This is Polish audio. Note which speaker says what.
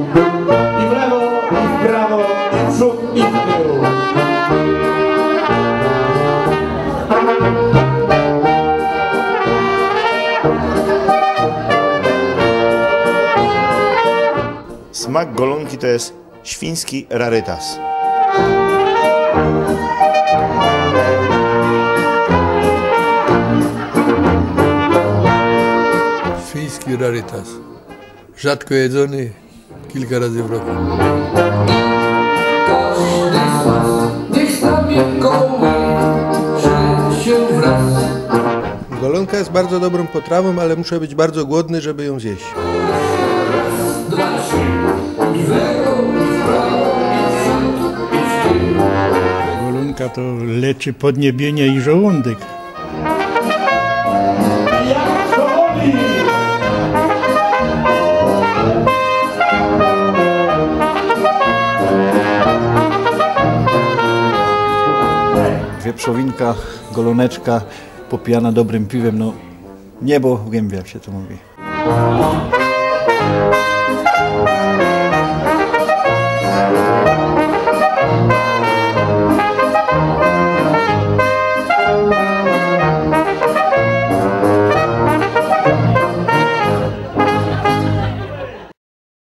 Speaker 1: I w lewo, i w prawo, i w przód, i w tył.
Speaker 2: Smak golonki to jest świński rarytas.
Speaker 3: Świński rarytas. Rzadko jedzony, kilka razy w roku. Golonka jest bardzo dobrą potrawą, ale muszę być bardzo głodny, żeby ją zjeść.
Speaker 4: Golonka to leczy podniebienie i żołądek.
Speaker 5: Wieprzowinka, goloneczka popijana dobrym piwem, no niebo w gębie, jak się to mówi.